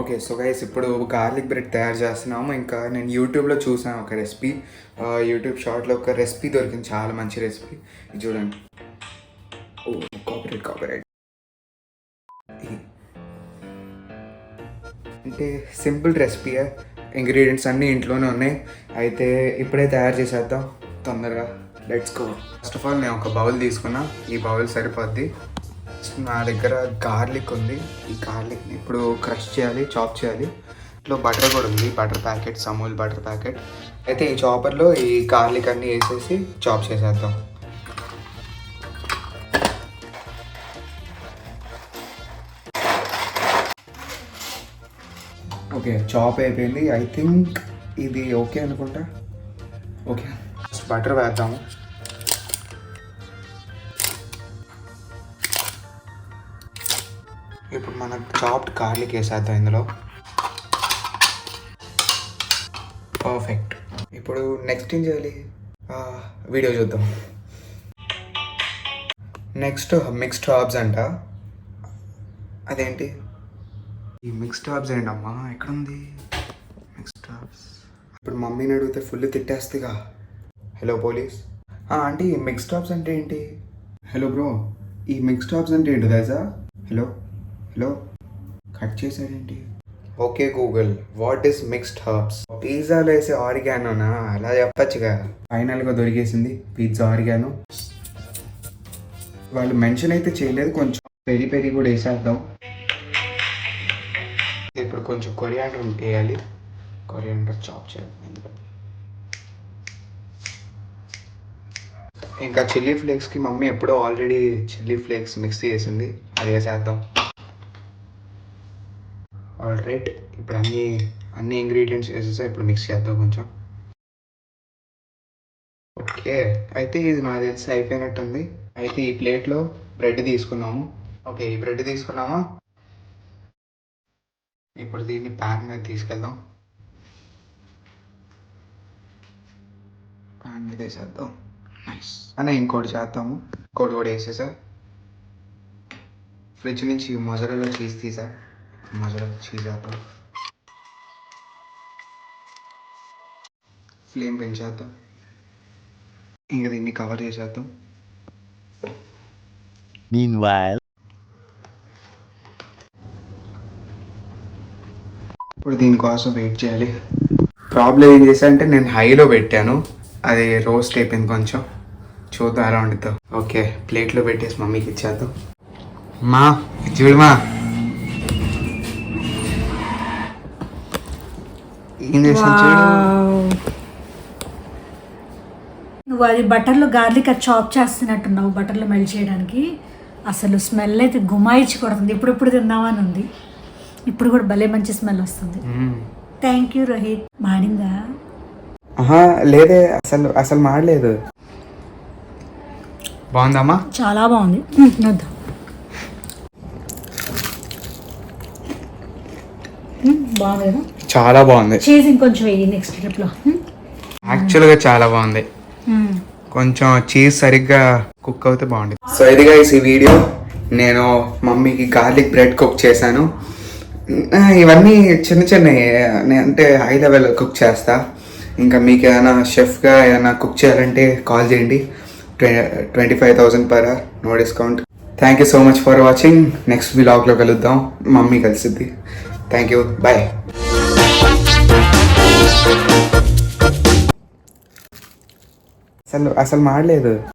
Okay so guys ఇప్పుడు garlic bread తయారు చేస్తున్నాము. ఇంకా నేను యూట్యూబ్లో చూసాను ఒక రెసిపీ యూట్యూబ్ షార్ట్లో ఒక రెసిపీ దొరికింది. చాలా మంచి రెసిపీ చూడండి. ఓ కాపరేట్ కాపరేట్ అంటే సింపుల్ రెసిపీ ఇంగ్రీడియంట్స్ అన్నీ ఇంట్లోనే ఉన్నాయి. అయితే ఇప్పుడే తయారు చేసేద్దాం. తొందరగా. Let's go first of all నేను ఒక బౌల్ తీసుకున్నా. ఈ బౌల్ సరిపోద్ది. నా దగ్గర గార్లిక్ ఉంది. ఈ గార్లిక్ని ఇప్పుడు క్రష్ చేయాలి చాప్ చేయాలి. ఇంట్లో బటర్ కూడా ఉంది. బటర్ ప్యాకెట్ సమూల్ బటర్ ప్యాకెట్ అయితే ఈ చాపర్లో ఈ గార్లిక్ అన్నీ వేసేసి చాప్ చేసేద్దాం. ఓకే చాప్ అయిపోయింది. ఐ థింక్ ఇది ఓకే అనుకుంటా. ఓకే బటర్ వేద్దాము. ఇప్పుడు మనకు చాప్డ్ గార్లిక్ వేసేద్దాం ఇందులో. పర్ఫెక్ట్ ఇప్పుడు నెక్స్ట్ ఏం చేయాలి? వీడియో చూద్దాం. నెక్స్ట్ మిక్స్డ్ హాబ్స్ అంట. అదేంటి? ఈ మిక్స్డ్ హాబ్స్ ఏంటమ్మా? ఎక్కడుంది? మిక్స్డ్ హాబ్స్ ఇప్పుడు మమ్మీని అడిగితే ఫుల్ తిట్టేస్తుందిగా హలో పోలీస్ ఆంటీ ఈ మిక్స్డ్ హాబ్స్ అంటే ఏంటి? హలో బ్రో ఈ మిక్స్డ్ హాబ్స్ అంటే ఏంటి దాజా hello hello cut చేశారేంటి? Okay Google what is mixed herbs? పిజ్జాలో వేసే ఆరిగానోనా? అలా చెప్పచ్చుగా. ఫైనల్గా దొరికేసింది పిజ్జా ఆరిగానో. వాళ్ళు మెన్షన్ అయితే చేయలేదు కొంచెం పెరి పెరి కూడా వేసేద్దాం. ఇప్పుడు కొంచెం కొరియాండర్ వేయాలి. కొరియాండర్ చాప్ చేయాలి. ఇంకా చిల్లీ ఫ్లేక్స్కి మమ్మీ ఎప్పుడో ఆల్రెడీ చిల్లీ ఫ్లేక్స్ మిక్స్ చేసింది అది వేసేద్దాం. ఆల్ రైట్ ఇప్పుడు అన్ని అన్ని ఇంగ్రీడియంట్స్ వేసేసా ఇప్పుడు మిక్స్ చేద్దాం కొంచెం. ఓకే అయితే ఇది నాకు తెలిసి అయిపోయినట్టుంది. అయితే ఈ ప్లేట్లో బ్రెడ్ తీసుకున్నాము. ఓకే ఈ బ్రెడ్ తీసుకున్నామా? ఇప్పుడు దీన్ని ప్యాన్ మీద తీసుకెళ్దాం. ప్యాన్ మీద వేసేద్దాం. నైస్ అనే ఇంకోటి చేద్దాము. ఇంకోటి కూడా వేసేసా. ఫ్రిడ్జ్ నుంచి మొజరలో చీజ్ తీసా. మొజరలో చీజ్ వేద్దాం ఫ్లేమ్ పెంచేద్దాం. ఇంకా దీన్ని కవర్ చేసేద్దాం. Meanwhile, ఇప్పుడు దీనికోసం వెయిట్ చేయాలి. ప్రాబ్లం ఏం చేశా అంటే నేను హైలో పెట్టాను. అది రోస్ట్ అయిపోయింది కొంచెం. చూద్దాం ఎలా వండుతాం ఓకే ప్లేట్లో పెట్టేసి మమ్మీకి ఇచ్చేద్దాం. మా ఇది చూడు మా. ఏం చేసాను చూడు నువ్వు అది బటర్లో గార్లిక్ అది చాప్ చేస్తున్నట్టున్నావు బటర్లో మెల్ట్ చేయడానికి. అసలు స్మెల్ అయితే గుమాయిచ్చి కొడుతుంది. ఇప్పుడు ఇప్పుడు తిందామని ఉంది. ఇప్పుడు కూడా భలే మంచి స్మెల్ వస్తుంది. Thank you Rohit. మాడిందా ఆహా లేదే. అసలు అసలు మాడలేదు బాగుందమ్మా చాలా బాగుంది. వద్దాం. బాగుంది? కదా చాలా బాగుంది. చీజ్ ఇంకొంచెం వేయి నెక్స్ట్ ట్రిప్లో యాక్చువల్గా చాలా బాగుంది. కొంచెం చీజ్ సరిగ్గా కుక్ అవుతే బాగుంది. సో ఇదిగా ఈ వీడియో నేను మమ్మీకి గార్లిక్ బ్రెడ్ కుక్ చేశాను. ఇవన్నీ చిన్న చిన్న అంటే హై లెవెల్ కుక్ చేస్తా. ఇంకా మీకు ఏమైనా షెఫ్గా ఏమైనా కుక్ చేయాలంటే కాల్ చేయండి. Twenty five thousand per hour no discount thank you so much for watching next బ్లాగ్లో కలుద్దాం. మమ్మీ కలిసిద్ది. థ్యాంక్ యూ బాయ్ అసలు అసలు మాడలేదు